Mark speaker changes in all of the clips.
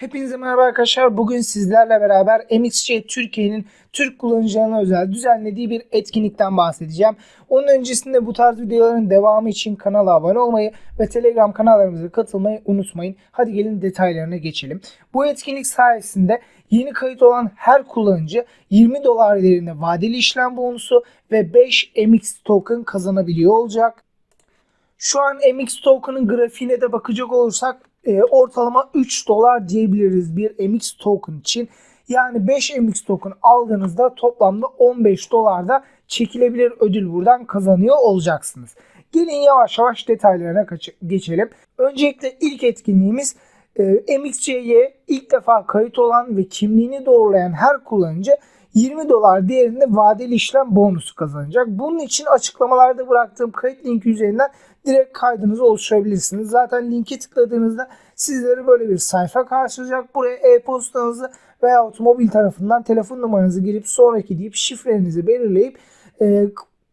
Speaker 1: Hepinize merhaba arkadaşlar. Bugün sizlerle beraber MXC Türkiye'nin Türk kullanıcılarına özel düzenlediği bir etkinlikten bahsedeceğim. Onun öncesinde bu tarz videoların devamı için kanala abone olmayı ve Telegram kanallarımıza katılmayı unutmayın. Hadi gelin detaylarına geçelim. Bu etkinlik sayesinde yeni kayıt olan her kullanıcı 20 dolar değerinde vadeli işlem bonusu ve 5 MX token kazanabiliyor olacak. Şu an MX token'ın grafiğine de bakacak olursak e, ortalama 3 dolar diyebiliriz bir MX token için. Yani 5 MX token aldığınızda toplamda 15 dolarda çekilebilir ödül buradan kazanıyor olacaksınız. Gelin yavaş yavaş detaylarına geçelim. Öncelikle ilk etkinliğimiz e, MXC'ye ilk defa kayıt olan ve kimliğini doğrulayan her kullanıcı 20 dolar değerinde vadeli işlem bonusu kazanacak. Bunun için açıklamalarda bıraktığım kayıt linki üzerinden direkt kaydınızı oluşturabilirsiniz. Zaten linke tıkladığınızda sizlere böyle bir sayfa karşılayacak. Buraya e-postanızı veya mobil tarafından telefon numaranızı girip sonraki deyip şifrenizi belirleyip e,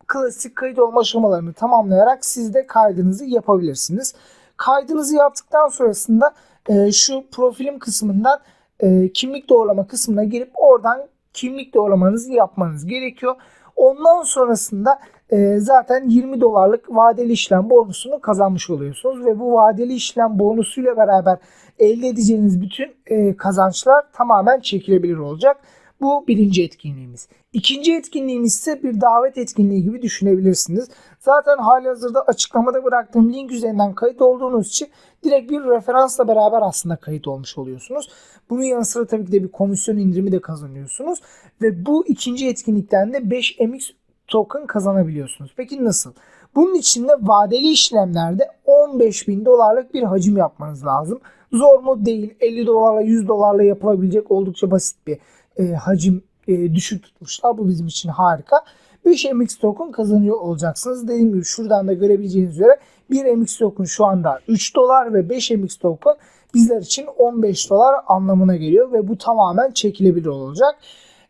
Speaker 1: klasik kayıt olma aşamalarını tamamlayarak siz de kaydınızı yapabilirsiniz. Kaydınızı yaptıktan sonrasında e, şu profilim kısmından e, kimlik doğrulama kısmına girip oradan kimlik doğrulamanızı yapmanız gerekiyor. Ondan sonrasında e, zaten 20 dolarlık vadeli işlem bonusunu kazanmış oluyorsunuz ve bu vadeli işlem bonusuyla beraber elde edeceğiniz bütün e, kazançlar tamamen çekilebilir olacak. Bu birinci etkinliğimiz. İkinci etkinliğimiz ise bir davet etkinliği gibi düşünebilirsiniz. Zaten halihazırda açıklamada bıraktığım link üzerinden kayıt olduğunuz için direkt bir referansla beraber aslında kayıt olmuş oluyorsunuz. Bunun yanı sıra tabii ki de bir komisyon indirimi de kazanıyorsunuz. Ve bu ikinci etkinlikten de 5 MX token kazanabiliyorsunuz. Peki nasıl? Bunun için de vadeli işlemlerde 15 bin dolarlık bir hacim yapmanız lazım. Zor mu? Değil. 50 dolarla 100 dolarla yapılabilecek oldukça basit bir e, hacim e, düşük tutmuşlar. Bu bizim için harika. 5 MX token kazanıyor olacaksınız. Dediğim gibi şuradan da görebileceğiniz üzere 1 MX token şu anda 3 dolar ve 5 MX token bizler için 15 dolar anlamına geliyor ve bu tamamen çekilebilir olacak.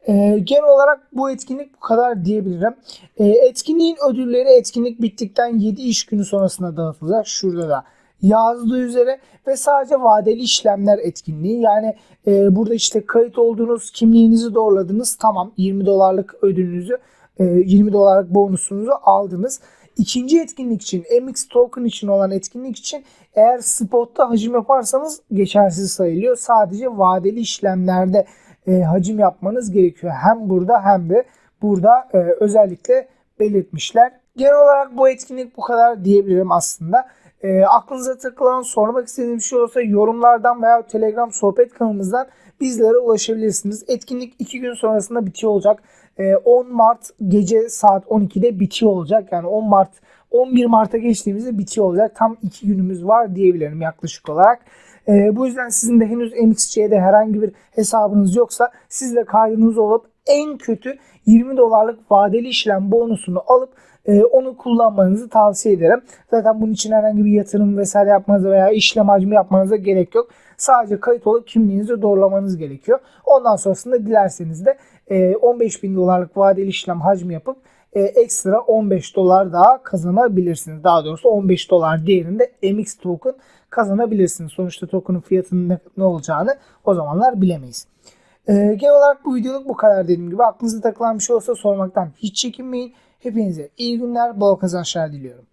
Speaker 1: Ee, genel olarak bu etkinlik bu kadar diyebilirim. Ee, etkinliğin ödülleri etkinlik bittikten 7 iş günü sonrasında dağıtılacak. Şurada da yazdığı üzere ve sadece vadeli işlemler etkinliği. Yani e, burada işte kayıt olduğunuz kimliğinizi doğruladınız. Tamam 20 dolarlık ödülünüzü e, 20 dolarlık bonusunuzu aldınız. İkinci etkinlik için MX token için olan etkinlik için eğer spotta hacim yaparsanız geçersiz sayılıyor. Sadece vadeli işlemlerde e, hacim yapmanız gerekiyor. Hem burada hem de burada e, özellikle belirtmişler. Genel olarak bu etkinlik bu kadar diyebilirim aslında. E, aklınıza takılan sormak istediğiniz bir şey olursa yorumlardan veya Telegram sohbet kanalımızdan bizlere ulaşabilirsiniz. Etkinlik 2 gün sonrasında bitiyor olacak. E, 10 Mart gece saat 12'de bitiyor olacak. Yani 10 Mart 11 Mart'a geçtiğimizde bitiyor olacak. Tam 2 günümüz var diyebilirim yaklaşık olarak. E, bu yüzden sizin de henüz MXC'de herhangi bir hesabınız yoksa siz de kaydınız olup en kötü 20 dolarlık vadeli işlem bonusunu alıp e, onu kullanmanızı tavsiye ederim. Zaten bunun için herhangi bir yatırım vesaire yapmanıza veya işlem hacmi yapmanıza gerek yok. Sadece kayıt olup kimliğinizi doğrulamanız gerekiyor. Ondan sonrasında dilerseniz de e, 15 bin dolarlık vadeli işlem hacmi yapıp e, ekstra 15 dolar daha kazanabilirsiniz. Daha doğrusu 15 dolar değerinde MX token kazanabilirsiniz. Sonuçta token'ın fiyatının ne, olacağını o zamanlar bilemeyiz. Ee, genel olarak bu videoluk bu kadar dediğim gibi. Aklınıza takılan bir şey olsa sormaktan hiç çekinmeyin. Hepinize iyi günler, bol kazançlar diliyorum.